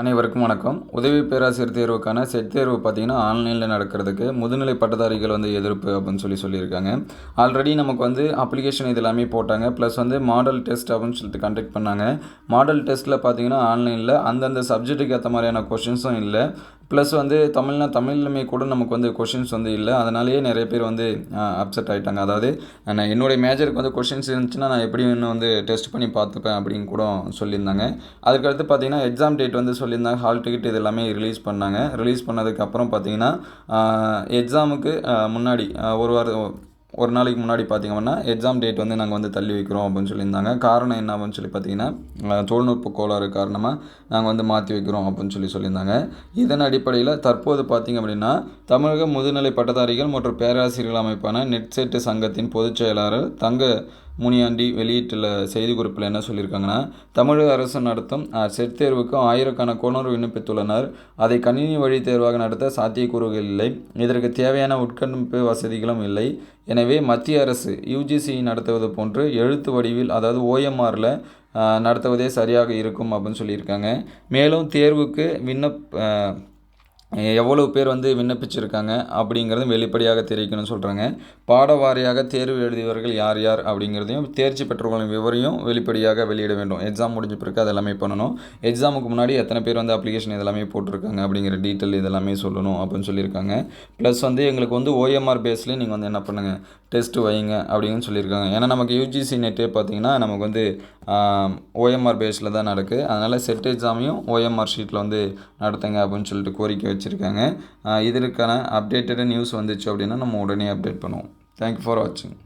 அனைவருக்கும் வணக்கம். உதவி பேராசிரியர் தேர்வுக்கான செட் தேர்வு பார்த்தீங்கன்னா ஆன்லைனில் நடக்கிறதுக்கு முதுநிலை பட்டதாரிகள் வந்து எதிர்ப்பு அப்படின்னு சொல்லி சொல்லியிருக்காங்க. ஆல்ரெடி நமக்கு வந்து அப்ளிகேஷன் இது எல்லாமே போட்டாங்க. ப்ளஸ் வந்து மாடல் டெஸ்ட் அப்படின்னு சொல்லிட்டு கண்டக்ட் பண்ணாங்க. மாடல் டெஸ்ட்டில் பார்த்தீங்கன்னா ஆன்லைனில் அந்தந்த சப்ஜெக்ட்டுக்கு ஏற்ற மாதிரியான கொஷின்ஸும் இல்லை. ப்ளஸ் வந்து தமிழ்னா தமிழ்லுமே கூட நமக்கு வந்து கொஷின்ஸ் வந்து இல்லை. அதனாலேயே நிறைய பேர் வந்து அப்செட் ஆகிட்டாங்க அதாவது நான் என்னுடைய மேஜருக்கு வந்து கொஷின்ஸ் இருந்துச்சுன்னா நான் எப்படி இன்னும் வந்து டெஸ்ட் பண்ணி பார்த்துப்பேன் அப்படின்னு கூட சொல்லியிருந்தாங்க. அதுக்கடுத்து பார்த்தீங்கன்னா எக்ஸாம் டேட் வந்து சொல்லியிருந்தாங்க. ஹால் டிக்கெட் இது எல்லாமே ரிலீஸ் பண்ணாங்க ரிலீஸ் பண்ணதுக்கப்புறம் பார்த்தீங்கன்னா எக்ஸாமுக்கு முன்னாடி ஒரு வாரம் ஒரு நாளைக்கு முன்னாடி பார்த்தீங்கன்னா எக்ஸாம் டேட் வந்து நாங்கள் வந்து தள்ளி வைக்கிறோம் அப்படின்னு சொல்லியிருந்தாங்க. காரணம் என்ன அப்படின்னு சொல்லி பார்த்தீங்கன்னா தொழில்நுட்ப கோளாறு காரணமாக நாங்கள் வந்து மாற்றி வைக்கிறோம் அப்படின்னு சொல்லி சொல்லியிருந்தாங்க. இதன் அடிப்படையில் தற்போது பார்த்தீங்க அப்படின்னா தமிழக முதுநிலை பட்டதாரிகள் மற்றும் பேராசிரியர்கள் அமைப்பான நெட்செட்டு சங்கத்தின் பொதுச் செயலாளர் தங்க முனியாண்டி வெளியிட்டுள்ள செய்திக்குறிப்பில் என்ன சொல்லியிருக்காங்கன்னா தமிழக அரசு நடத்தும் செட் தேர்வுக்கு ஆயிரக்கணக்கானோர் விண்ணப்பித்துள்ளனர். அதை கணினி வழி தேர்வாக நடத்த சாத்தியக்கூறுகள் இல்லை. இதற்கு தேவையான உட்கணிப்பு வசதிகளும் இல்லை. எனவே மத்திய அரசு யூஜிசி நடத்துவது போன்று எழுத்து வடிவில் அதாவது ஓஎம்ஆரில் நடத்துவதே சரியாக இருக்கும் அப்படின்னு சொல்லியிருக்காங்க. மேலும் தேர்வுக்கு விண்ணப் எவ்வளவு பேர் வந்து விண்ணப்பிச்சிருக்காங்க அப்படிங்கிறது வெளிப்படையாக தெரிவிக்கணும்னு சொல்கிறாங்க பாட வாரியாக தேர்வு எழுதியவர்கள் யார் யார் அப்படிங்கிறதையும் தேர்ச்சி பெற்றவர்களின் விவரையும் வெளிப்படையாக வெளியிட வேண்டும். எக்ஸாம் முடிஞ்ச பிறகு அது எல்லாமே பண்ணணும். எக்ஸாமுக்கு முன்னாடி எத்தனை பேர் வந்து அப்ளிகேஷன் இதெல்லாமே போட்டிருக்காங்க அப்படிங்கிற டீட்டெயில் இதெல்லாமே சொல்லணும் அப்படின்னு சொல்லியிருக்காங்க. ப்ளஸ் வந்து எங்களுக்கு வந்து ஓஎம்ஆர் பேஸ்லேயே நீங்கள் வந்து என்ன பண்ணுங்கள் டெஸ்ட்டு வைங்க அப்படின்னு சொல்லியிருக்காங்க. ஏன்னா நமக்கு யூஜிசி நெட்டே பார்த்தீங்கன்னா நமக்கு வந்து ஓஎம்ஆர் பேஸில் தான் நடக்குது அதனால் செட் எக்ஸாமையும் ஓஎம்ஆர் ஷீட்டில் வந்து நடத்துங்க அப்படின்னு சொல்லிட்டு கோரிக்கை வச்சுருக்காங்க. இதற்கான அப்டேட்டட் நியூஸ் வந்துச்சு அப்படின்னா நம்ம உடனே அப்டேட் பண்ணுவோம். தேங்க்யூ ஃபார் வாட்சிங்